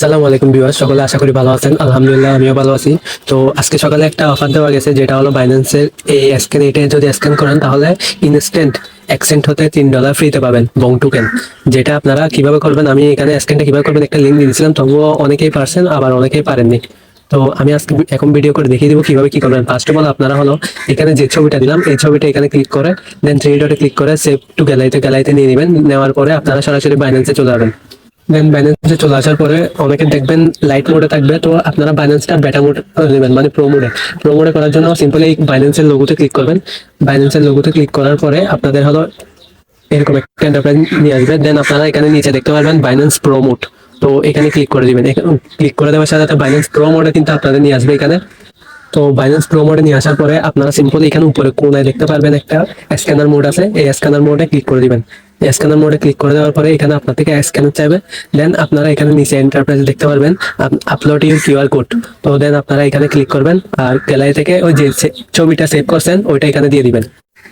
আসসালামু আলাইকুম ভিউয়ার সকলে আশা করি ভালো আছেন। আলহামদুলিল্লাহ, আমিও ভালো আছি। তো আজকে সকালে একটা অফার দেওয়া গেছে, যেটা হলো বাইন্যান্সের এই স্ক্যান এটা যদি স্ক্যান করেন, তাহলে ইনস্ট্যান্ট অ্যাকসেন্ট হতে তিন ডলার ফ্রিতে পাবেন বং টোকেন যেটা আপনারা কীভাবে করবেন, আমি এখানে স্ক্যানটা কীভাবে করবেন, একটা লিঙ্ক দিয়েছিলাম, তবুও অনেকেই পারছেন, আবার অনেকেই পারেননি। তো আমি আজকে এখন ভিডিও করে দেখিয়ে দেবো কীভাবে কি করবেন। ফার্স্ট অফ অল আপনারা হলো এখানে যে ছবিটা দিলাম, এই ছবিটা এখানে ক্লিক করে দেন থ্রি ডটে ক্লিক করে সেভ টু গ্যালারিতে গ্যালারিতে নিয়ে নেবেন, নেওয়ার পরে আপনারা সরাসরি বাইন্যান্সে চলে যাবেন। দেন বাইন্যান্সে চলে আসার পরে অনেকে দেখবেন লাইট মোডে থাকবে। তো আপনারা বাইন্যান্সটা বেটা মোড নেবেন মানে প্রো মোডে প্রো মোডে করার জন্য সিম্পলি এই বাইন্যান্সের লোগোতে ক্লিক করবেন। বাইন্যান্সের লোগোতে ক্লিক করার পরে আপনাদের হলো এরকম একটা এন্টারপ্রাইজ নিয়ে আসবে। দেন আপনারা এখানে নিচে দেখতে পারবেন বাইন্যান্স প্রো মোড তো এখানে ক্লিক করে দিবেন। ক্লিক করে দেওয়ার সাথে সাথে বাইন্যান্স প্রো মোডে কিন্তু আপনাদের নিয়ে আসবে এখানে। তো বাইন্যান্স প্রো মোডে নিয়ে আসার পরে আপনারা সিম্পলি এখানে উপরে কোনায় দেখতে পারবেন একটা স্ক্যানার মোড আছে। এই স্ক্যানার মোডে ক্লিক করে দিবেন। স্ক্যানার মোডে ক্লিক করে দেওয়ার পরে এখানে আপনার থেকে স্ক্যানার চাইবে। দেন আপনারা এখানে নিচে এন্টারপ্রাইজ দেখতে পারবেন আপলোড ইউর কিউআর কোড তো দেন আপনারা এখানে ক্লিক করবেন আর গ্যালারি থেকে ওই যে ছবিটা সেভ করছেন, ওইটা এখানে দিয়ে দিবেন।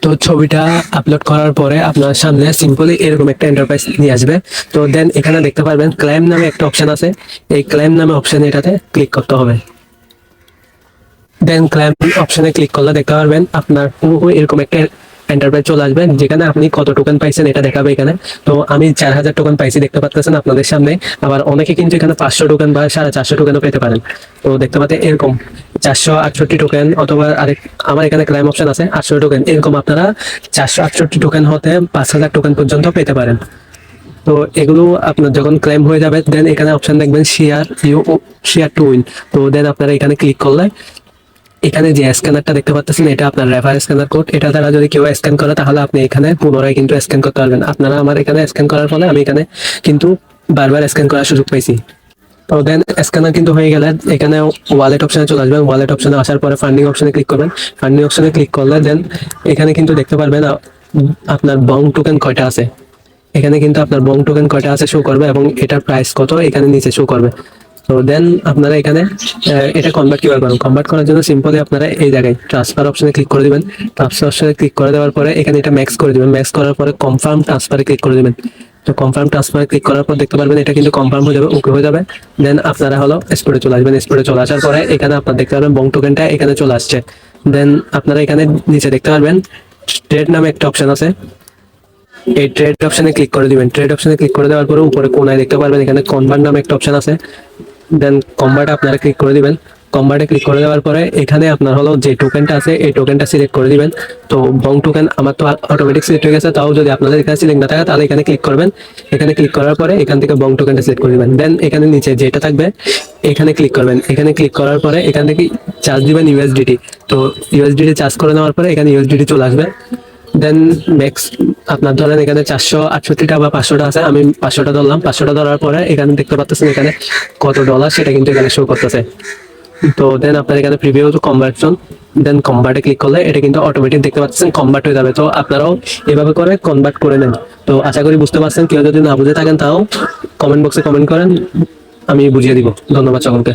তো ছবিটা আপলোড করার পরে আপনার সামনে সিম্পলি এরকম একটা এন্টারপ্রাইজ নিয়ে আসবে। তো দেন এখানে দেখতে পারবেন ক্লাইম নামে একটা অপশন আছে। এই ক্লাইম নামে অপশন এটাতে ক্লিক করতে হবে। দেন ক্লাইম অপশনে ক্লিক করলে দেখতে পারবেন আপনার পুরো এরকম একটা এন্টারপ্রাইজ চলে আসবে যেখানে আপনি কত টোকেন পাইছেন এটা দেখাবে এখানে। তো আমি চার হাজার টোকেন পাইছি, দেখতে পাচ্ছেন আপনাদের সামনে। আবার অনেকে কিন্তু এখানে পাঁচশো টোকেন বা সাড়ে চারশো টোকেনও পেতে পারেন। তো দেখতে পাচ্ছেন এরকম চারশো আটষট্টি টোকেন অথবা আরেক আমার এখানে ক্লাইম অপশন আছে, আটশো টোকেন এরকম আপনারা চারশো আটষট্টি টোকেন হতে পাঁচ হাজার টোকেন পর্যন্ত পেতে পারেন। তো এগুলো আপনার যখন ক্লেম হয়ে যাবে দেন এখানে অপশন দেখবেন share you share to win তো দেন আপনারা এখানে ক্লিক করলে এখানে যে স্ক্যানারটা দেখতে পাচ্ছেন, এটা আপনার রেফার স্ক্যানার কোড এটা দ্বারা যদি কেউ স্ক্যান করে, তাহলে আপনি এখানে পুনরায় কিন্তু স্ক্যান করতে পারবেন। আপনারা আমার এখানে স্ক্যান করার ফলে আমি এখানে কিন্তু বারবার স্ক্যান করার সুযোগ পাইছি। তো দেন স্ক্যানার কিন্তু হয়ে গেলে এখানে ওয়ালেট অপশনে চলে আসবেন। ওয়ালেট অপশনে আসার পরে ফান্ডিং অপশনে ক্লিক করবেন। ফান্ডিং অপশনে ক্লিক করলে দেন এখানে কিন্তু দেখতে পারবেন আপনার বং টোকেন কয়টা আছে। এখানে কিন্তু আপনার বং টোকেন কয়টা আছে শো করবে এবং এটার প্রাইস কত, এখানে নিচে শো করবে। তো দেন আপনারা এখানে এটা কনভার্ট কীভাবে করবেন? কনভার্ট করার জন্য সিম্পলি আপনারা এই জায়গায় ট্রান্সফার অপশনে ক্লিক করে দিবেন। ট্রান্সফার অপশনে ক্লিক করে দেওয়ার পরে এখানে এটা ম্যাক্স করে দিবেন। ম্যাক্স করার পরে কনফার্ম ট্রান্সফারে ক্লিক করে দিবেন। তো কনফার্ম ট্রান্সফারে ক্লিক করার পর দেখতে পারবেন এটা কিন্তু কনফার্ম হয়ে যাবে ওকে হয়ে যাবে। দেন আপনারা হলো স্পোর্টে চলে আসবেন। স্পোর্টে চলে আসার পরে এখানে আপনার দেখতে পারবেন বং টোকেনটা এখানে চলে আসছে। দেন আপনারা এখানে নিচে দেখতে পারবেন ট্রেড নামে একটা অপশন আছে। এই ট্রেড অপশনে ক্লিক করে দিবেন। ট্রেড অপশনে ক্লিক করে দেওয়ার পরে উপরে কোনায় দেখতে পারবেন এখানে কনভার্ট নামে একটা অপশন আছে। দেন কনভার্ট আপনারা ক্লিক করে দিবেন। কনভার্টে ক্লিক করে দেওয়ার পরে এখানে আপনার হলো যে টোকেনটা আছে, এই টোকেনটা সিলেক্ট করে দিবেন। তো বং টোকেন আমার তো অটোমেটিক সিলেক্ট হয়ে গেছে, তাও যদি আপনাদের এখানে সিলেক্ট না থাকে, তাহলে এখানে ক্লিক করবেন। এখানে ক্লিক করার পরে এখান থেকে বং টোকেনটা সিলেক্ট করে দিবেন। দেন এখানে নিচে যেটা থাকবে, এখানে ক্লিক করবেন। এখানে ক্লিক করার পরে এখান থেকে চার্জ দিবেন ইউএসডিটি তো ইউএসডিটি চার্জ করে নেওয়ার পরে এখানে ইউএসডিটি চলে আসবে। দেন ম্যাক্স আপনার ধরেন এখানে চারশো আটষট্টিটা বা পাঁচশোটা আছে, আমি পাঁচশোটা ধরলাম। পাঁচশোটা ধরার পরে এখানে দেখতে পাচ্ছেন এখানে কত ডলার সেটা কিন্তু এখানে শো করতেছে। তো দেন আপনার এখানে প্রিভিউ কনভার্সন দেন কনভার্টে ক্লিক করলে এটা কিন্তু অটোমেটিক দেখতে পাচ্ছেন কনভার্ট হয়ে যাবে। তো আপনারাও এভাবে করে কনভার্ট করে নেন। তো আশা করি বুঝতে পারছেন, কেউ যদি না বুঝে থাকেন তাও কমেন্ট বক্সে কমেন্ট করেন, আমি বুঝিয়ে দিব। ধন্যবাদ সকলকে।